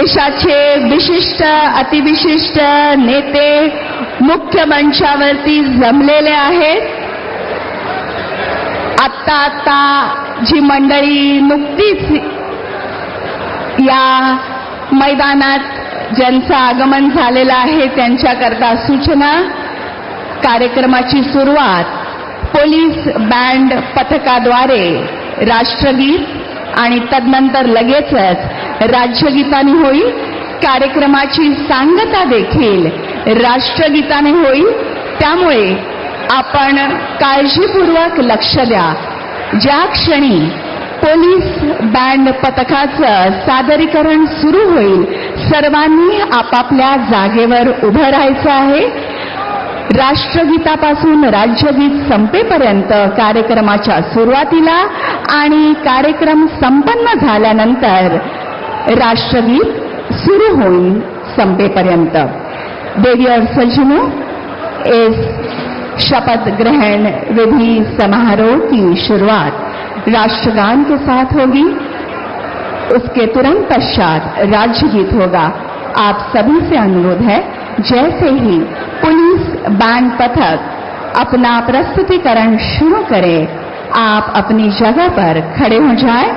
देशाचे विशिष्ट अतिविशिष्ट नेते मुख्य मंचावरती जमलेले आहेत. आत्ता आत्ता जी मंडळी नुकतीच या मैदानात ज्यांचं आगमन झालेलं आहे त्यांच्याकरता सूचना कार्यक्रमाची सुरुवात पोलीस बँड पथकाद्वारे राष्ट्रगीत आणि तदनंतर लगेचच राज्यगीताने होईल कार्यक्रमाची सांगता देखील राष्ट्रगीताने होईल. त्यामुळे आपण काळजीपूर्वक लक्ष द्या. ज्या क्षणी पोलीस बँड पथकाचं सादरीकरण सुरू होईल सर्वांनी आपापल्या जागेवर उभं राहायचं आहे. राष्ट्रगीतापासून राज्यगीत संपेपर्यंत कार्यक्रमाच्या सुरुवातीला आणि कार्यक्रम संपन्न झाल्यानंतर राष्ट्रगीत सुरू होईल संपेपर्यंत. देवी और इस शपथ ग्रहण विधि समारोह की शुरुआत राष्ट्रगान के साथ होगी. उसके तुरंत पश्चात राज्यगीत होगा। आप सभी से अनुरोध है जैसे ही पुलिस बैंड पथक, अपना प्रस्तुतिकरण शुरू करे। आप अपनी जगह पर खड़े हो जाएँ।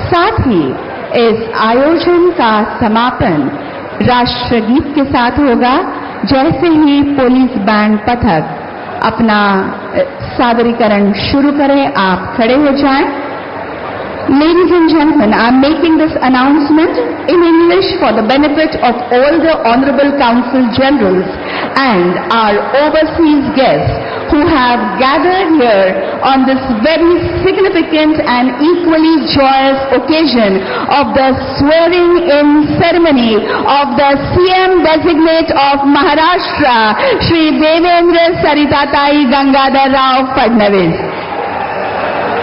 साथ ही इस आयोजन का समापन राष्ट्रगीत के साथ होगा। जैसे ही पुलिस बैंड पथक अपना सादरीकरण शुरू करें, आप खड़े हो जाएँ। Ladies and gentlemen, I am making this announcement in English for the benefit of all the Honorable Council Generals and our overseas guests who have gathered here on this very significant and equally joyous occasion of the swearing-in ceremony of the CM designate of Maharashtra, Shri Devendra Saritatai Gangadhar Rao Fadnavis.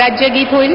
राज्यगीत होईल?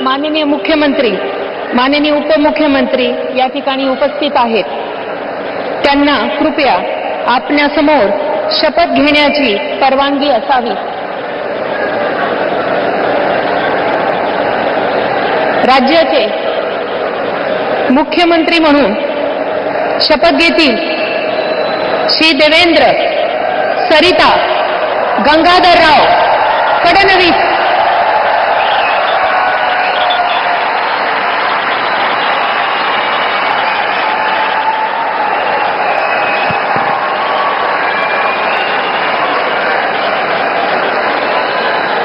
माननीय मुख्यमंत्री माननीय उपमुख्यमंत्री या ठिकाणी उपस्थित आहेत. त्यांना कृपया आपल्यासमोर शपथ घेण्याची परवानगी असावी. राज्याचे मुख्यमंत्री म्हणून शपथ घेतील श्री देवेंद्र सरिता गंगाधरराव फडणवीस.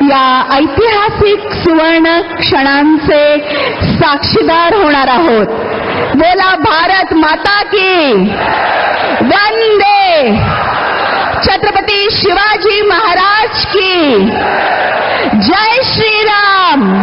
या ऐतिहासिक सुवर्ण क्षणांचे साक्षीदार होणार आहोत. बोला भारत माता की. वंदे. छत्रपती शिवाजी महाराज की. जय श्रीराम.